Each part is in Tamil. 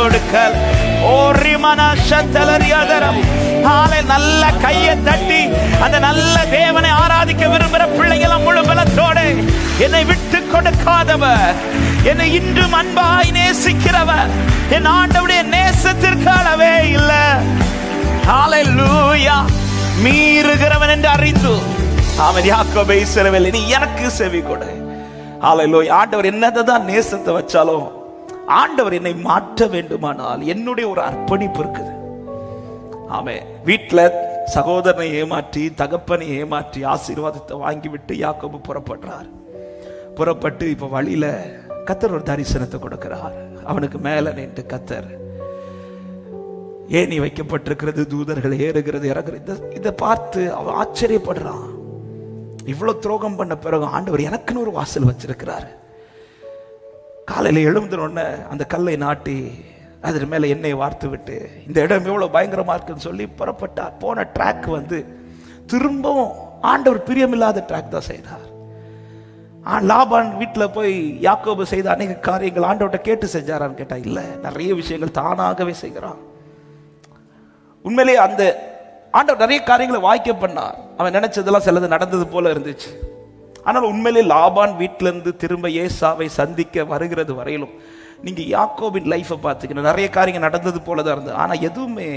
கொடுக்கல். ஓரிமன சத்தலரியாதரம் காலை நல்ல கையை தட்டி அந்த நல்ல தேவனை ஆராதிக்க விரும்புகிற பிள்ளைகள் முழு பலத்தோடு என்னை விட்டு கொடுக்காதவர். என்னை இன்றும் அன்பாய் நேசிக்கிறவர். என் ஆண்டவுடைய நேசத்திற்கு அளவே இல்லை. ஹalleluya. மீறுகிறவன் என்று அறிந்து. அவன் யாக்கோபை சிறவில்லை நீ எனக்கு செவி கொடு. ஹalleluya. ஆண்டவர் என்னதான் நேசத்தை வச்சாலும் ஆண்டவர் என்னை மாற்ற வேண்டுமானால் என்னுடைய ஒரு அர்ப்பணிப்பு இருக்குது. ஆமே. வீட்டில் சகோதரனை ஏமாற்றி தகப்பனை ஏமாற்றி ஆசீர்வாதத்தை வாங்கிவிட்டு யாக்கோபு புறப்படுறார். புறப்பட்டு இப்போ வழியில கத்தர் ஒரு தரிசனத்தை கொடுக்கிறார். அவனுக்கு மேலே நின்று கத்தர் ஏணி வைக்கப்பட்டிருக்கிறது? தூதர்கள் ஏறுகிறது இறங்குறது இதை இதை பார்த்து அவன் ஆச்சரியப்படுறான். இவ்வளோ துரோகம் பண்ண பிறகு ஆண்டவர் எனக்குன்னு ஒரு வாசல் வச்சிருக்கிறாரு. காலையில் எழுந்தோடனே அந்த கல்லை நாட்டி அதன் மேலே எண்ணெயை வார்த்து விட்டு இந்த இடம் எவ்வளோ பயங்கரமாக இருக்குன்னு சொல்லி புறப்பட்டார். போன ட்ராக் வந்து திரும்பவும் ஆண்டவர் பிரியமில்லாத ட்ராக் தான் செய்தார். லாபான் வீட்டில் போய் யாக்கோபு செய்த அநேக காரியங்கள் ஆண்டவர்கிட்ட கேட்டு செஞ்சாரான்னு கேட்டால் இல்லை நிறைய விஷயங்கள் தானாகவே செய்கிறான். உண்மையிலேயே அந்த ஆண்டவர் நிறைய காரியங்களை வாய்க்க பண்ணார். அவன் நினைச்சதெல்லாம் சிலது நடந்தது போல இருந்துச்சு. ஆனால் உண்மையிலே லாபான் வீட்டிலேருந்து திரும்ப ஏசாவை சந்திக்க வருகிறது வரையிலும் நீங்கள் யாக்கோபின் லைஃப்பை பார்த்துக்கணும். நிறைய காரியங்கள் நடந்தது போல தான் இருந்தது. ஆனால் எதுவுமே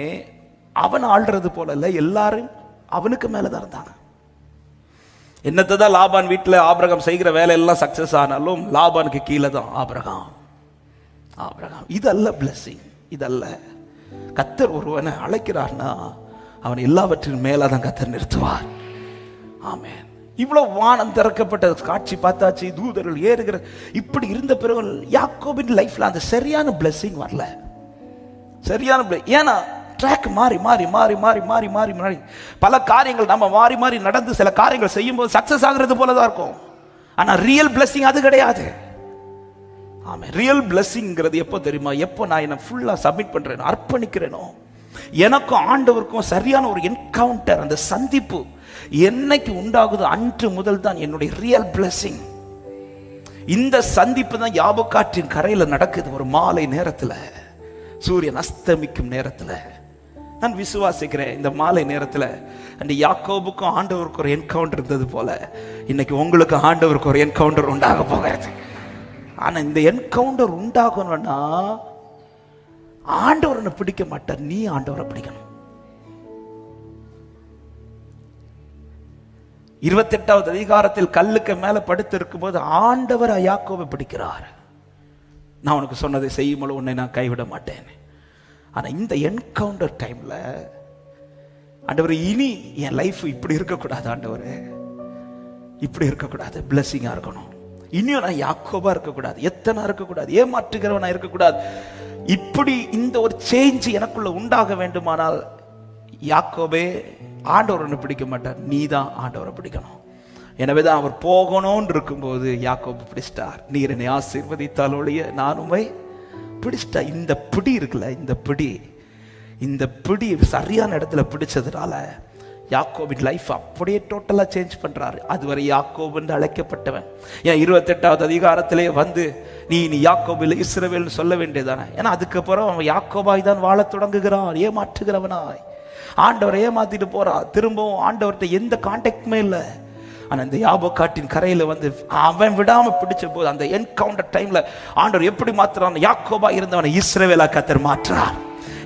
அவன் ஆள்றது போல இல்லை. எல்லாரும் அவனுக்கு மேலே தான் இருந்தாங்க. என்னத்தை தான் லாபான் வீட்டில் ஆபிரகாம் செய்கிற வேலையெல்லாம் சக்ஸஸ் ஆனாலும் லாபானுக்கு கீழே தான் ஆபிரகாம். ஆபிரகாம். இதல்ல பிளஸ்ஸிங் இதல்ல கத்தர் ஒருவனை அழைக்கிறார்னா அவன் எல்லாவற்றின் மேலே தான் கத்தர் நிறுத்துவார். ஆமேன். இவ்வளவு வானம் திறக்கப்பட்ட காட்சி பார்த்தாச்சு தூதர்கள் ஏறுகிற இப்படி இருந்த பிறகு யாக்கோபின் லைஃப்ல அந்த சரியான blessing வரல. சரியான ஏன்னா ட்ராக் மாறி மாறி மாறி மாறி மாறி மாறி மாறி. பல காரியங்கள் நம்ம மாறி மாறி நடந்து சில காரியங்கள் செய்யும்போது சக்சஸ் ஆகுறது போல தான் இருக்கும். ஆனால் ரியல் blessing அது கிடையாது. ஆமாம் ரியல் பிளஸ்ஸிங்கிறது எப்போ தெரியுமா? எப்போ நான் என்னை ஃபுல்லாக சப்மிட் பண்ணுறேனோ அர்ப்பணிக்கிறேனோ? எனக்கும் ஆண்டவருக்கும் சரியான ஒரு என்கவுண்டர் அந்த சந்திப்பு என்னைக்கு உண்டாகுதோ அன்று முதல் தான் என்னுடைய ரியல் பிளஸிங் இந்த சந்திப்பு தான் யாபக்காற்றின் கரையில் நடக்குது ஒரு மாலை நேரத்தில். சூரியன் அஸ்தமிக்கும் நேரத்தில். நான் விசுவாசிக்கிறேன் இந்த மாலை நேரத்தில் அந்த யாக்கோபுக்கும் ஆண்டவருக்கும் ஒரு என்கவுண்டர் இருந்தது போல. இன்னைக்கு உங்களுக்கு ஆண்டவருக்கு ஒரு என்கவுண்டர் உண்டாக போகிறது. ஆனால் இந்த என்கவுண்டர் உண்டாகணும்னா ஆண்டவரனை பிடிக்க மாட்டார். நீ ஆண்டவரை பிடிக்கணும். இருபத்தெட்டாவது அதிகாரத்தில் கல்லுக்கு மேல படுத்து இருக்கும்போது ஆண்டவர் அயாக்கோவை பிடிக்கிறார். நான் உனக்கு சொன்னதை செய்யும்போது உன்னை நான் கைவிட மாட்டேன். ஆனா இந்த என்கவுண்டர் டைம்ல ஆண்டவர் இனி என் லைஃப் இப்படி இருக்கக்கூடாது ஆண்டவர். இப்படி இருக்கக்கூடாது. பிளஸ்ஸிங்கா இருக்கணும். இனியும் நான் யாக்கோபா இருக்கக்கூடாது எத்தனை இருக்கக்கூடாது ஏமாற்றுகிறவனா இருக்கக்கூடாது. இப்படி இந்த ஒரு சேஞ்ச் எனக்குள்ள உண்டாக வேண்டுமானால் யாக்கோபே ஆண்டவரை பிடிக்க மாட்டார் நீ தான் ஆண்டவரை பிடிக்கணும். எனவே தான் அவர் போகணும்னு இருக்கும்போது யாக்கோபு பிடிச்சிட்டார். நீர் என்னை ஆசீர்வதித்தால் ஒழிய நான் பிடிச்சிட்டா இந்த பிடி இருக்குல்ல இந்த பிடி இந்த பிடி சரியான இடத்துல பிடிச்சதுனால யாக்கோவின் லைஃப் அப்படியே டோட்டலாக சேஞ்ச் பண்ணுறாரு அதுவரை யாக்கோபு என்று அழைக்கப்பட்டவன். ஏன் இருபத்தெட்டாவது அதிகாரத்திலே வந்து நீ நீ யாக்கோபில் இஸ்ரவேல் சொல்ல வேண்டியதானே ஏன்னா அதுக்கப்புறம் அவன் யாக்கோபாய் தான் வாழத் தொடங்குகிறான் ஏமாற்றுகிறவனாய். ஆண்டவரை ஏமாத்திட்டு போகிறான் திரும்பவும் ஆண்டவர்கிட்ட எந்த கான்டாக்டுமே இல்லை. ஆனால் இந்த யாபோக்காட்டின் கரையில் வந்து அவன் விடாமல் பிடிச்ச போது அந்த என்கவுண்டர் டைமில் ஆண்டவர் எப்படி மாற்றுறான் யாக்கோபா இருந்தவனை இஸ்ரவேலா கத்தர் மாற்றார்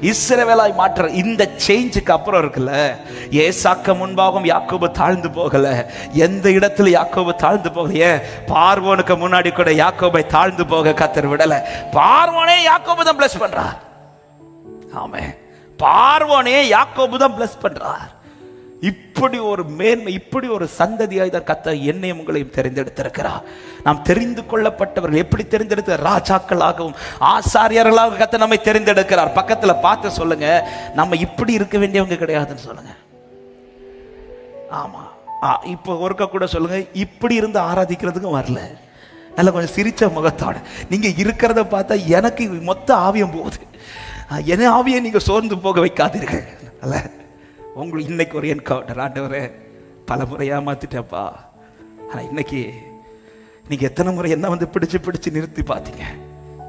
இஸ்ரவேலாய் மாற்ற இந்த சேஞ்சுக்கு அப்புறம் இருக்குல்ல? ஏசாக்க முன்பாகவும் யாக்கோபு தாழ்ந்து போகல. எந்த இடத்துல யாக்கோபு தாழ்ந்து போகல? ஏன்? பார்வோனுக்கு முன்னாடி கூட யாக்கோபை தாழ்ந்து போக கத்தர் விடல. பார்வோனே யாக்கோபு தான் பிளஸ் பண்றார். ஆமே பார்வோனே யாக்கோபு தான் பிளஸ் பண்றார். இப்படி ஒரு மேன்மை இப்படி ஒரு சந்ததியாய் தான் கத்த என்னையும் உங்களையும் தெரிந்தெடுத்திருக்கிறார். நாம் தெரிந்து கொள்ளப்பட்டவர்கள் எப்படி தெரிந்தெடுத்த? ராஜாக்களாகவும் ஆசாரியர்களாக கத்த நம்மை தெரிந்தெடுக்கிறார். பக்கத்தில் பார்த்து சொல்லுங்க நம்ம இப்படி இருக்க வேண்டியவங்க கிடையாதுன்னு சொல்லுங்க. ஆமா. ஆ, இப்போ ஒருக்க கூட சொல்லுங்க இப்படி இருந்து ஆராதிக்கிறதுக்கும் வரல. நல்ல கொஞ்சம் சிரிச்ச முகத்தோட. நீங்க இருக்கிறத பார்த்தா எனக்கு மொத்த ஆவியம் போகுது. என என் ஆவியை நீங்க சோர்ந்து போக வைக்காதீர்கள். அல்ல. உங்களுக்கு இன்னைக்கு ஒரு என்கவுண்டர் ஆண்டவரே பல முறை ஏமாத்திட்டேப்பா ஆனா இன்னைக்கு நீங்கள் எத்தனை முறை என்ன வந்து பிடிச்சு பிடிச்சு நிறுத்தி பார்த்தீங்க?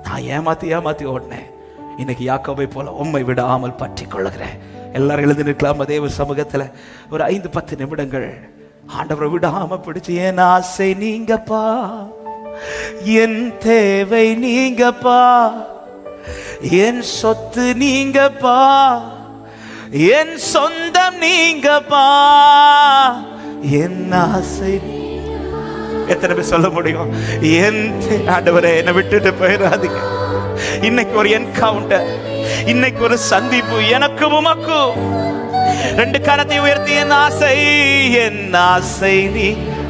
நான் ஏமாத்தி ஏமாத்தி ஓடினேன். இன்னைக்கு யாக்கோவை போல உம்மை விடாமல் பற்றி கொள்ளுகிறேன். எல்லாரும் எழுந்து நிற்கலாம் தேவ சமூகத்துல ஒரு ஐந்து பத்து நிமிடங்கள். ஆண்டவரை விடாம பிடிச்சு என் ஆசை நீங்கப்பா. என் தேவை நீங்கப்பா. என் சொத்து நீங்கப்பா. என் சொந்தம் நீங்கப்பா. என் ஆசை எத்தனை பேர் சொல்ல முடியும்? என் தே- ஆண்டவரே என்னை விட்டுட்டு போயிடாதீங்க. இன்னைக்கு ஒரு என்கவுண்டர் இன்னைக்கு ஒரு சந்திப்பு எனக்கும் உமக்கும். ரெண்டு கரத்தை உயர்த்தி என் ஆசை என் ஆசை நீ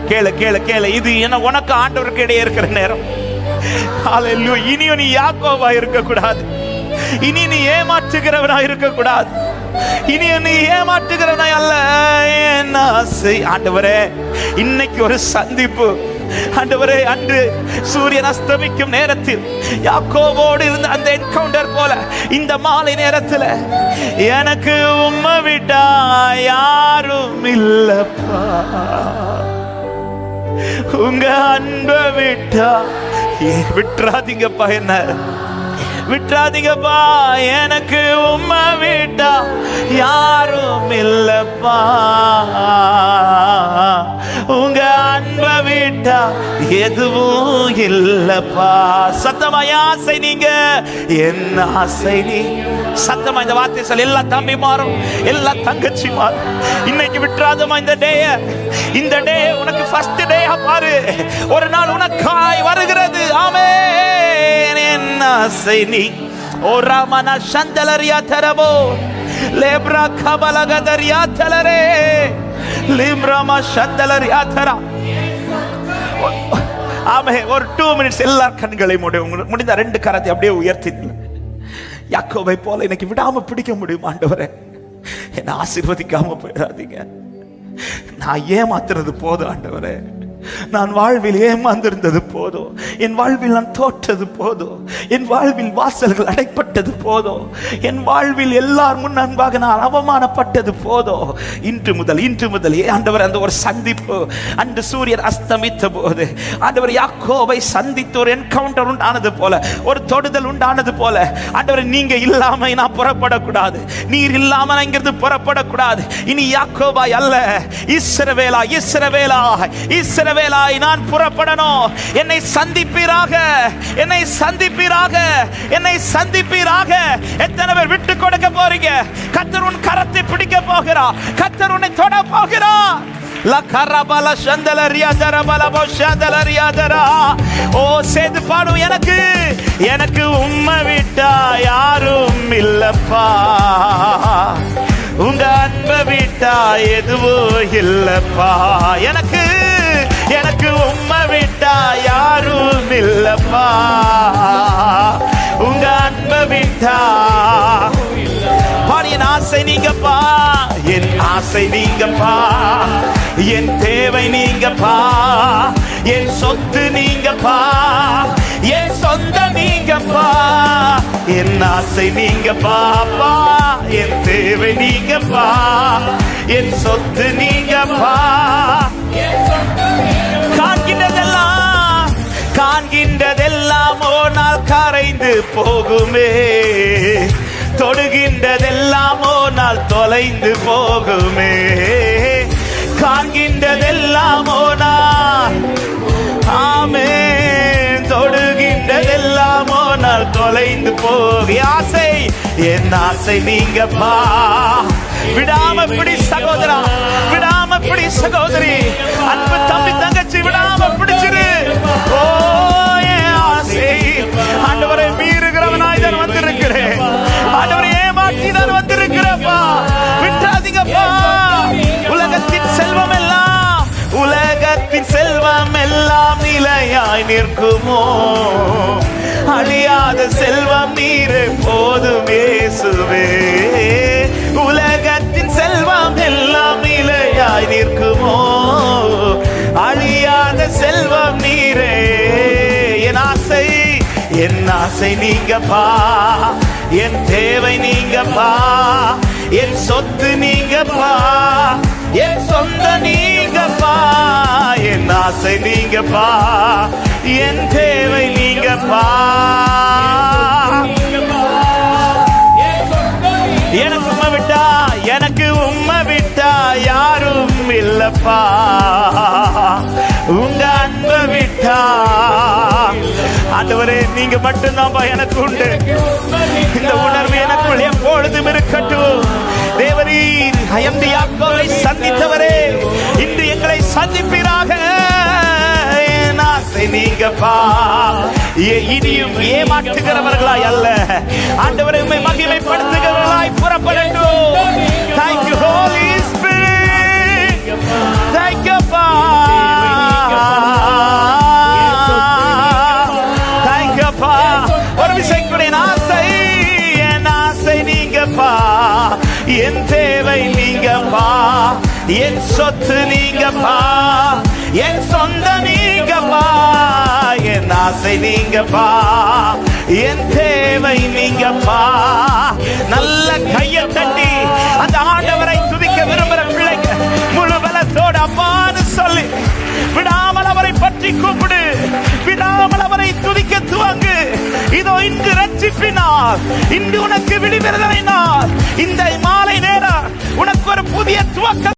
கேளு கேளு கேளு. இது என்ன உனக்கு ஆண்டவருக்கு இடையே இருக்கிற நேரம். இனியும் நீ யாக்கோவா இருக்க கூடாது இனி நீ ஏமாற்றுகிறவனா இருக்க கூடாது இனி என்னை ஏமாற்றுகிறவனாய் அல்ல. என் ஆசை. ஆண்டவரே இன்னைக்கு ஒரு சந்திப்பு. ஆண்டவரே அன்று சூரியன் அஸ்தமிக்கும் நேரத்தில் யாக்கோவோடு இருந்த அந்த என்கவுண்டர் போல இந்த மாலை நேரத்தில் எனக்கு உம்மை விட்டா யாரும் இல்லப்பா. உங்க அன்பை விட்டா விட்டுறாதீங்கப்பா என்ன. விட்டுறாதீங்கப்பா எனக்கு உம்மை விட்டா யாரும் இல்லப்பா. உங்க அன்பை விட்டா எதுவும் இல்லப்பா. சத்தமாய் ஆசை நீங்க என் ஆசை நீ. சத்தமா இந்த வார்த்தை சொல்ல எல்லா தம்பி மாறும் எல்லா தங்கச்சி மாறும். இன்னைக்கு விட்டுறாதமா இந்த டேய இந்த டே உனக்கு ஃபர்ஸ்ட் டேயா பாரு. ஒரு நாள் உனக்காய் வருகிறது. ஆமே என் ஆசை நீ ஓ ராமன சந்தலரியா தரவோ லேப்ரா கபலகதரியா தலரே லிம்ரமா ஆமே ஒரு டூ மினிட்ஸ் எல்லா கண்களையும் முடியும் முடிந்த ரெண்டு கரத்தை அப்படியே உயர்த்தி யாக்கோவை போல இன்னைக்கு விடாம பிடிக்க முடியும் ஆண்டவரே. என்னை ஆசீர்வதிக்காம போயிடாதீங்க. நான் ஏமாத்துறது போதும் ஆண்டவரே. நான் வாழ்வில் ஏமாந்திருந்தது போதும் என் வாழ்வில் நான் தோற்றது போதும் என் வாழ்வில் வாசல்கள் அடைப்பட்டது போதும் என் வாழ்வில் எல்லார் முன் அன்பாக நான் அவமானப்பட்டது போதும் இன்று முதல் இன்று முதல் ஆண்டவர் அந்த ஒரு சந்திப்பு அன்று சூரியன் அஸ்தமித்த போது ஆண்டவர் யாக்கோவை சந்தித்து ஒரு என்கவுண்டர் உண்டானது போல ஒரு தொடுதல் உண்டானது போல ஆண்டவர் நீங்க இல்லாம நான் புறப்படக்கூடாது. நீர் இல்லாம நான் இங்கிருந்து புறப்படக்கூடாது. இனி யாக்கோபாய் அல்ல. இஸ்ரவேலா இஸ்ரவேலா இஸ்ரவேலாய் நான் புறப்படணும். என்னை சந்திப்பீராக என்னை சந்திப்பீராக என்னை சந்திப்பீராக. எத்தனை பேர் விட்டு கொடுக்க போறீங்க? கத்தர் உன் கரத்தை பிடிக்க போகிறா. கத்தர் உன்னை தொட போகிறா. லக்கரபல சந்தலரியா தரபல போஷந்தலரியா தரா ஓ சேர்ந்து பாடும் எனக்கு. எனக்கு உம்மை விட்டா யாரும் இல்லப்பா. உங்க அன்ப விட்டா எதுவும் இல்லப்பா. எனக்கு இல்லப்பா உங்க அன்ப விட்டா பாடி என் ஆசை நீங்கப்பா என் ஆசை நீங்கப்பா என் தேவை நீங்கப்பா என் சொத்து நீங்கப்பா என் சொந்த நீங்கப்பா என் ஆசை நீங்கப்பா அப்பா. என் தேவை நீங்கப்பா என் சொத்து நீங்கப்பா காண்கின்றதெல்லாம் காண்கின்றதெல்லாம் ஓனால் கரைந்து போகுமே. தொடுகின்றதெல்லாம் ஓனால் தொலைந்து போகுமே. காண்கின்றதெல்லாம் ஒரு ஆமே. தொடுகின்றதெல்லாம் ஓனால் தொலைந்து போக ஆசை என் ஆசை நீங்கப்பா. விடாம பிடி சகோதரா விடாம பிடி சகோதரி. அன்பு தம்பி பிடிச்சு விடாம பிடிச்சிரு. ஓ ஆசை. ஆண்டவரை மீறுகிறவனாய் தான் வந்திருக்கிறேன். ஆண்டவரை ஏமாற்றி தான் வந்திருக்கிறப்பா. விட்டாதீங்கப்பா. உலகத்தின் செல்வம் எல்லாம் உலகத்தின் செல்வம் எல்லாம் நிலையாய் நிற்குமோ? அழியாத செல்வம் நீரே போதும் இயேசுவே உலக என் ஆசை நீங்கப்பா என் தேவை நீங்கப்பா என் சொத்து நீங்கப்பா என் சொந்த நீங்கப்பா என் ஆசை நீங்கப்பா என் தேவை நீங்கப்பா. எனக்கு உண்மை விட்டா எனக்கு உண்மை விட்டா யாரும் இல்லப்பா. உங்க அன்பை விட்டா ஆண்டவரே நீங்க மட்டும்தான்பா எனக்கு உண்டு. இந்த உணர்வு எனக்குள் எப்பொழுதும் இருக்கட்டும். தேவரீர் அயந்தி யாக்கோவை சந்தித்தவரே இன்று எங்களை சந்திப்பீராக. நீங்கப்பா. ஏ- இனியும் ஏமாற்றுகிறவர்களாய் அல்ல. ஆண்டவரை உம்மை மகிமைப்படுத்துகிறவர்களாய் புறப்படட்டும். தேங்க்யூ ஹோலி என் சொத்து நீங்கப்பா என் சொந்த நீங்கப்பா என் ஆசை நீங்கப்பா என் தேவை நீங்கப்பா. நல்ல கையை தட்டி அந்த ஆண்டவரை துதிக்க விரும்புற பிள்ளைங்க முழு பலத்தோடு அப்பான்னு சொல்லி விடாமல் அவரை பற்றி கூப்பிடு விடாமல் அவரை துதிக்க துவங்கு. இதோ இன்று ரட்சிப்பினார் இன்று உனக்கு விடுவிடுதலை இந்த மாலை நேரம் உனக்கு ஒரு புதிய துவக்கம்